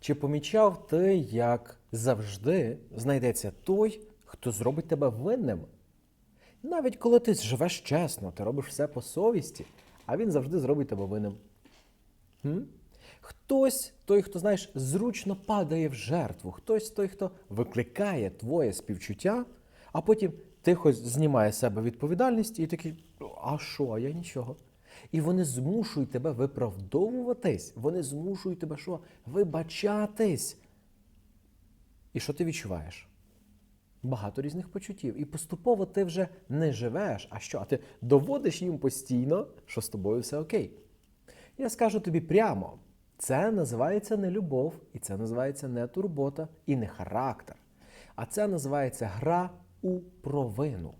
Чи помічав ти, як завжди знайдеться той, хто зробить тебе винним? Навіть коли ти живеш чесно, ти робиш все по совісті, а він завжди зробить тебе винним. М? Хтось, той, хто, знаєш, зручно падає в жертву, хтось той, хто викликає твоє співчуття, а потім тихо знімає з себе відповідальність і такий, а що, а я нічого. І вони змушують тебе виправдовуватись, вони змушують тебе що? Вибачатись. І що ти відчуваєш? Багато різних почуттів. І поступово ти вже не живеш. А що? А ти доводиш їм постійно, що з тобою все окей. Я скажу тобі прямо: це називається не любов, і це називається не турбота і не характер. А це називається гра у провину.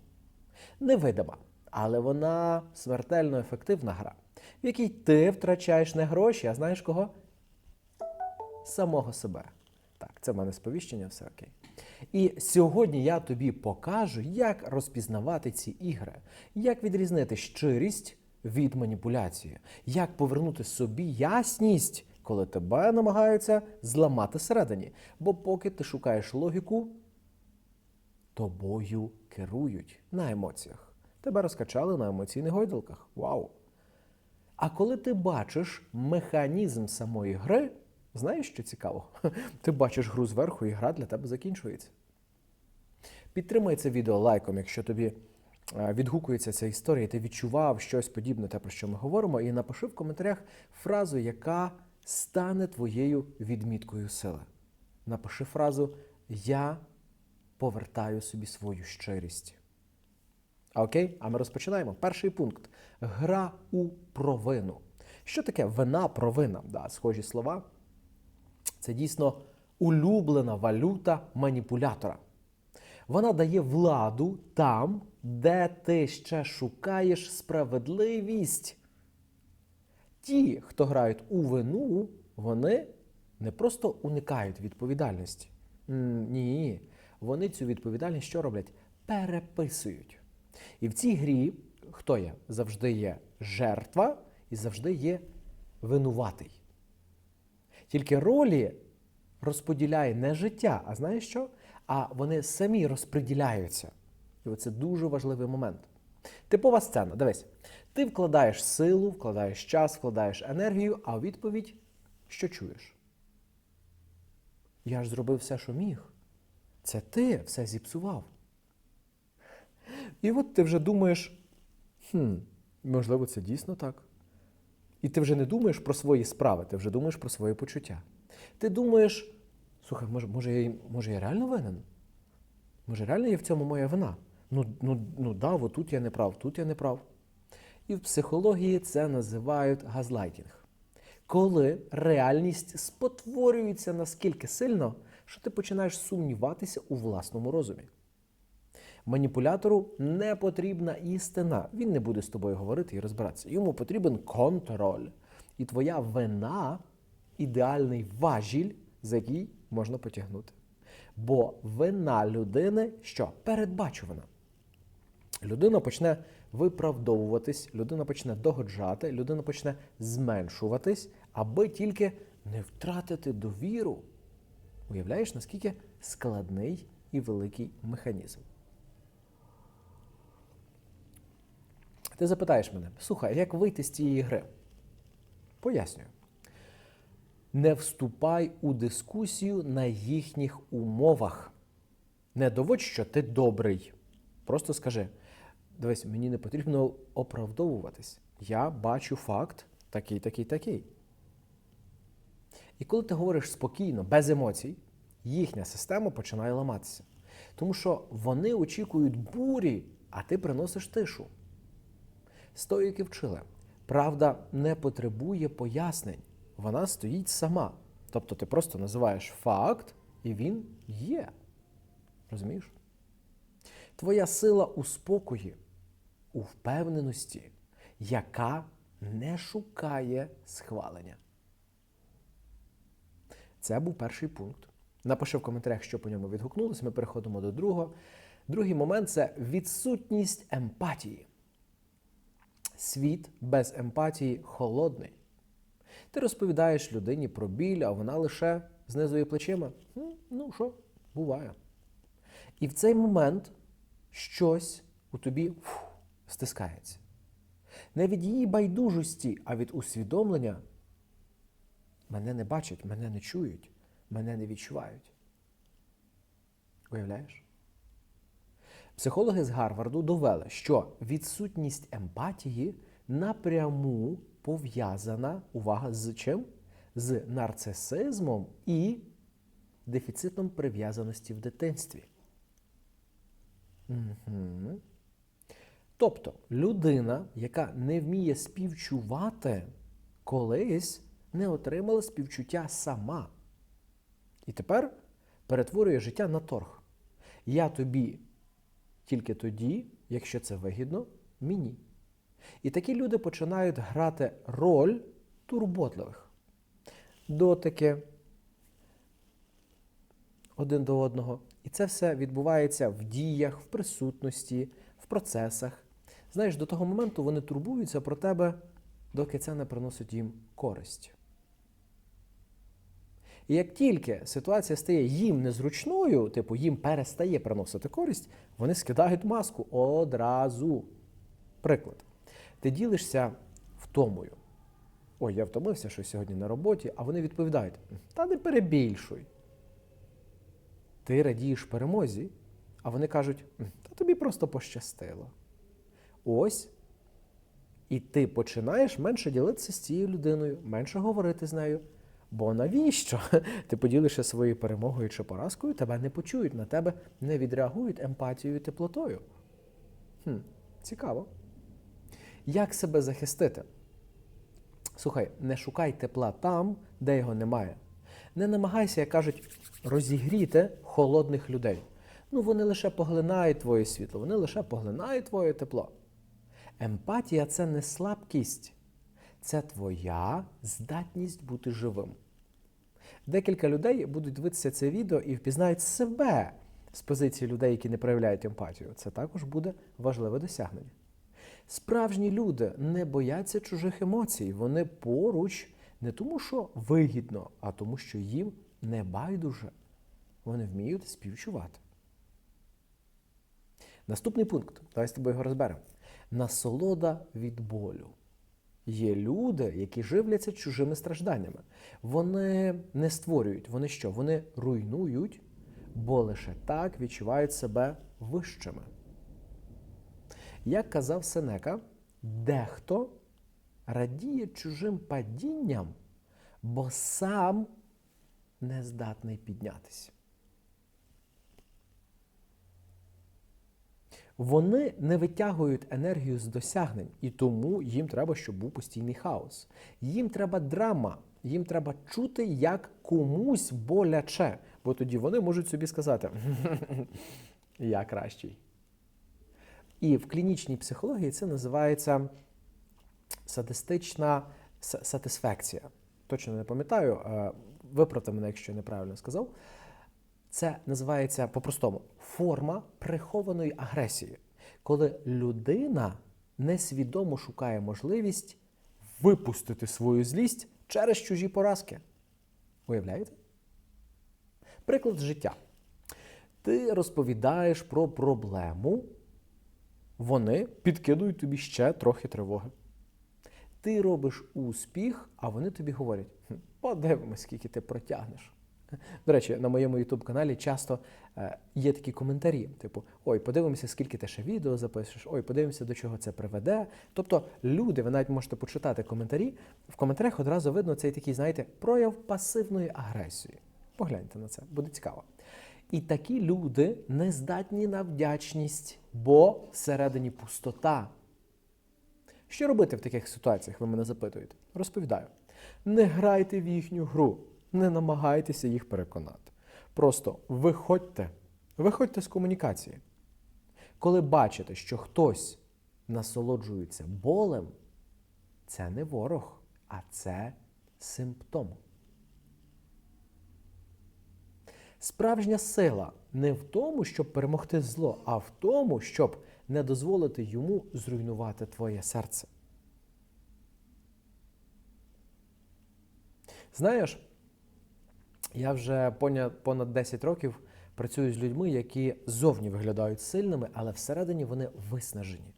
Невидима, але вона смертельно ефективна гра, в якій ти втрачаєш не гроші, а знаєш кого? Самого себе. Так, це в мене сповіщення, все окей. І сьогодні я тобі покажу, як розпізнавати ці ігри, як відрізнити щирість від маніпуляції, як повернути собі ясність, коли тебе намагаються зламати всередині. Бо поки ти шукаєш логіку, тобою керують на емоціях. Тебе розкачали на емоційних гойдалках. Вау! А коли ти бачиш механізм самої гри, знаєш, що цікаво? Ти бачиш гру зверху, і гра для тебе закінчується. Підтримай це відео лайком, якщо тобі е, відгукується ця історія, і ти відчував щось подібне, те, про що ми говоримо, і напиши в коментарях фразу, яка стане твоєю відміткою сили. Напиши фразу Я повертаю собі свою щирість. Окей, а ми розпочинаємо. Перший пункт гра у провину. Що таке вина, провина? Да, схожі слова. Це дійсно улюблена валюта маніпулятора. Вона дає владу там, де ти ще шукаєш справедливість. Ті, хто грають у вину, вони не просто уникають відповідальності. Ні, вони цю відповідальність що роблять? Переписують. І в цій грі хто є? Завжди є жертва і завжди є винуватий. Тільки ролі розподіляє не життя, а знаєш що? А вони самі розподіляються. І оце дуже важливий момент. Типова сцена. Дивись, ти вкладаєш силу, вкладаєш час, вкладаєш енергію, а у відповідь що чуєш? Я ж зробив все, що міг. Це ти все зіпсував. І от ти вже думаєш, хм, можливо, це дійсно так. І ти вже не думаєш про свої справи, ти вже думаєш про свої почуття. Ти думаєш, слухай, може, може, я, може я реально винен? Може, реально є в цьому моя вина? Ну, ну, ну да, от тут я не прав, тут я не прав. І в психології це називають газлайтінг. Коли реальність спотворюється наскільки сильно, що ти починаєш сумніватися у власному розумі. Маніпулятору не потрібна істина. Він не буде з тобою говорити і розбиратися. Йому потрібен контроль. І твоя вина ідеальний важіль, за який можна потягнути. Бо вина людини що? Передбачувана. Людина почне виправдовуватись, людина почне догоджати, людина почне зменшуватись, аби тільки не втратити довіру. Уявляєш, наскільки складний і великий механізм. Ти запитаєш мене, слухай, як вийти з цієї гри? Пояснюю. Не вступай у дискусію на їхніх умовах. Не доводь, що ти добрий. Просто скажи: дивись, мені не потрібно оправдовуватись. Я бачу факт такий, такий, такий. І коли ти говориш спокійно, без емоцій, їхня система починає ламатися. Тому що вони очікують бурі, а ти приносиш тишу. Стоїки вчили. Правда не потребує пояснень. Вона стоїть сама. Тобто ти просто називаєш факт, і він є. Розумієш? Твоя сила у спокої, у впевненості, яка не шукає схвалення. Це був перший пункт. Напиши в коментарях, що по ньому відгукнулося. Ми переходимо до другого. Другий момент це відсутність емпатії. Світ без емпатії холодний. Ти розповідаєш людині про біль, а вона лише знизує плечима. Ну що, буває. І в цей момент щось у тобі фу, стискається. Не від її байдужості, а від усвідомлення. Мене не бачать, мене не чують, мене не відчувають. Уявляєш? Психологи з Гарварду довели, що відсутність емпатії напряму пов'язана, увага, з чим? З нарцисизмом і дефіцитом прив'язаності в дитинстві. Угу. Тобто людина, яка не вміє співчувати, колись не отримала співчуття сама. І тепер перетворює життя на торг. Я тобі тільки тоді, якщо це вигідно, мені. І такі люди починають грати роль турботливих. Дотики один до одного. І це все відбувається в діях, в присутності, в процесах. Знаєш, до того моменту вони турбуються про тебе, доки це не приносить їм користь. І як тільки ситуація стає їм незручною, типу їм перестає приносити користь, вони скидають маску одразу. Приклад. Ти ділишся втомою. Ой, я втомився, що сьогодні на роботі, а вони відповідають: та не перебільшуй. Ти радієш перемозі, а вони кажуть, та тобі просто пощастило. Ось. І ти починаєш менше ділитися з цією людиною, менше говорити з нею. Бо навіщо? Ти поділишся своєю перемогою чи поразкою, тебе не почують, на тебе не відреагують емпатією і теплотою. Хм, Цікаво. Як себе захистити? Слухай, не шукай тепла там, де його немає. Не намагайся, як кажуть, розігріти холодних людей. Ну, вони лише поглинають твоє світло, вони лише поглинають твоє тепло. Емпатія це не слабкість, це твоя здатність бути живим. Декілька людей будуть дивитися це відео і впізнають себе з позиції людей, які не проявляють емпатію. Це також буде важливе досягнення. Справжні люди не бояться чужих емоцій, вони поруч не тому, що вигідно, а тому, що їм не байдуже. Вони вміють співчувати. Наступний пункт. Давай з тобою його розберемо. Насолода від болю. Є люди, які живляться чужими стражданнями. Вони не створюють, вони що? Вони руйнують, бо лише так відчувають себе вищими. Як казав Сенека, дехто радіє чужим падінням, бо сам не здатний піднятися. Вони не витягують енергію з досягнень, і тому їм треба, щоб був постійний хаос. Їм треба драма, їм треба чути, як комусь боляче, бо тоді вони можуть собі сказати: Я кращий. І в клінічній психології це називається садистична сатисфекція. Точно не пам'ятаю, виправте мене, якщо неправильно сказав. Це називається по-простому форма прихованої агресії, коли людина несвідомо шукає можливість випустити свою злість через чужі поразки. Уявляєте? Приклад життя. Ти розповідаєш про проблему, вони підкидують тобі ще трохи тривоги. Ти робиш успіх, а вони тобі говорять: подивимось, скільки ти протягнеш. До речі, на моєму youtube каналі часто е, є такі коментарі, типу: Ой, подивимося, скільки ти ще відео запишеш, ой, подивимося, до чого це приведе. Тобто, люди, ви навіть можете почитати коментарі. В коментарях одразу видно цей такий, знаєте, прояв пасивної агресії. Погляньте на це, буде цікаво. І такі люди не здатні на вдячність, бо всередині пустота. Що робити в таких ситуаціях, ви мене запитуєте? Розповідаю. Не грайте в їхню гру, не намагайтеся їх переконати. Просто виходьте, виходьте з комунікації. Коли бачите, що хтось насолоджується болем, це не ворог, а це симптом. Справжня сила не в тому, щоб перемогти зло, а в тому, щоб не дозволити йому зруйнувати твоє серце. Знаєш, я вже понад, понад 10 років працюю з людьми, які зовні виглядають сильними, але всередині вони виснажені.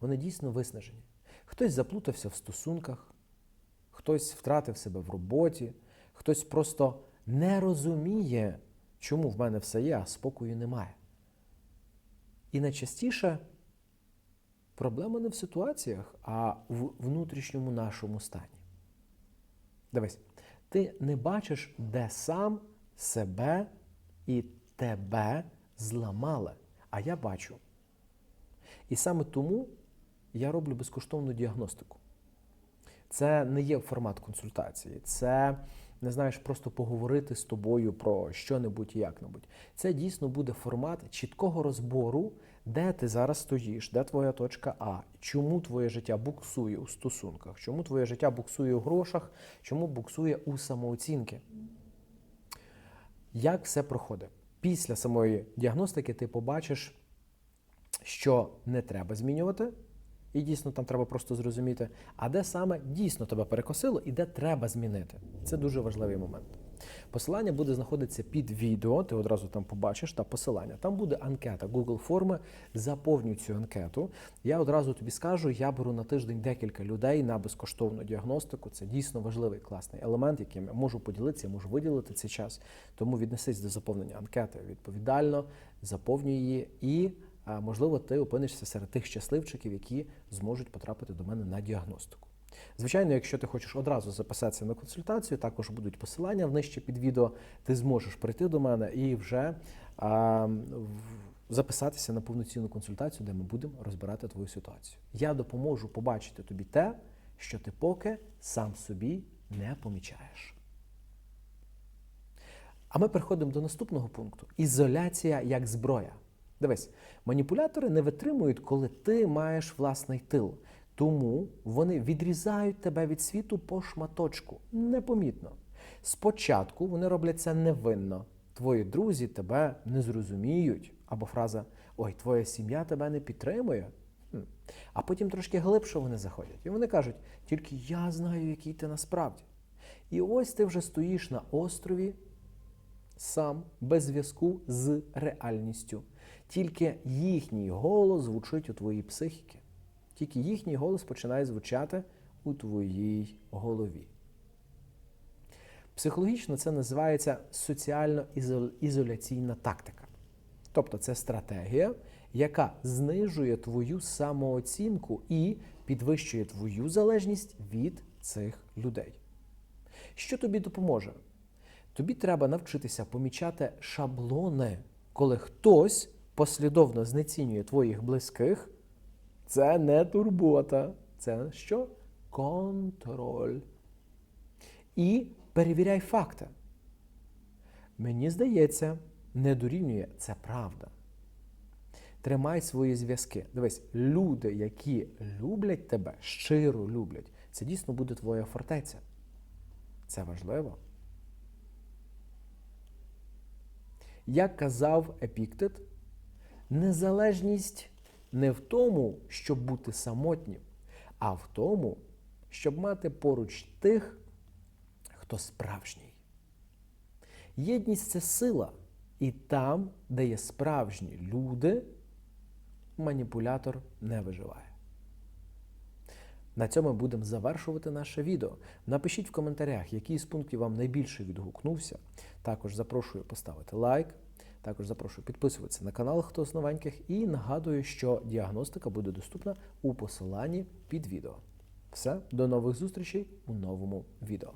Вони дійсно виснажені. Хтось заплутався в стосунках, хтось втратив себе в роботі, хтось просто не розуміє, чому в мене все є, а спокою немає. І найчастіше проблема не в ситуаціях, а в внутрішньому нашому стані. Дивись, ти не бачиш, де сам себе і тебе зламали, а я бачу. І саме тому я роблю безкоштовну діагностику. Це не є формат консультації, це не знаєш, просто поговорити з тобою про що-небудь і як-небудь. Це дійсно буде формат чіткого розбору, де ти зараз стоїш, де твоя точка А, чому твоє життя буксує у стосунках, чому твоє життя буксує у грошах, чому буксує у самооцінки. Як все проходить? Після самої діагностики ти побачиш, що не треба змінювати, і дійсно там треба просто зрозуміти, а де саме дійсно тебе перекосило і де треба змінити. Це дуже важливий момент. Посилання буде знаходитися під відео, ти одразу там побачиш та посилання. Там буде анкета Google форми. Заповнюй цю анкету. Я одразу тобі скажу, я беру на тиждень декілька людей на безкоштовну діагностику. Це дійсно важливий класний елемент, яким я можу поділитися, можу виділити цей час. Тому віднесись до заповнення анкети відповідально, заповнюй її і. Можливо, ти опинишся серед тих щасливчиків, які зможуть потрапити до мене на діагностику. Звичайно, якщо ти хочеш одразу записатися на консультацію, також будуть посилання внижче під відео. Ти зможеш прийти до мене і вже а, записатися на повноцінну консультацію, де ми будемо розбирати твою ситуацію. Я допоможу побачити тобі те, що ти поки сам собі не помічаєш. А ми переходимо до наступного пункту: ізоляція як зброя. Дивись, маніпулятори не витримують, коли ти маєш власний тил. Тому вони відрізають тебе від світу по шматочку, непомітно. Спочатку вони роблять це невинно. Твої друзі тебе не зрозуміють. Або фраза Ой, твоя сім'я тебе не підтримує. А потім трошки глибше вони заходять. І вони кажуть, тільки я знаю, який ти насправді. І ось ти вже стоїш на острові сам без зв'язку з реальністю. Тільки їхній голос звучить у твоїй психіки. Тільки їхній голос починає звучати у твоїй голові. Психологічно це називається соціально-ізоляційна тактика. Тобто це стратегія, яка знижує твою самооцінку і підвищує твою залежність від цих людей. Що тобі допоможе? Тобі треба навчитися помічати шаблони, коли хтось послідовно знецінює твоїх близьких. Це не турбота, це що? Контроль. І перевіряй факти. Мені здається, не дорівнює це правда. Тримай свої зв'язки. Дивись, люди, які люблять тебе, щиро люблять, це дійсно буде твоя фортеця. Це важливо. Як казав Епіктет, незалежність не в тому, щоб бути самотнім, а в тому, щоб мати поруч тих, хто справжній. Єдність це сила, і там, де є справжні люди, маніпулятор не виживає. На цьому будемо завершувати наше відео. Напишіть в коментарях, який з пунктів вам найбільше відгукнувся. Також запрошую поставити лайк. Також запрошую підписуватися на канал, хто з новеньких, і нагадую, що діагностика буде доступна у посиланні під відео. Все, до нових зустрічей у новому відео.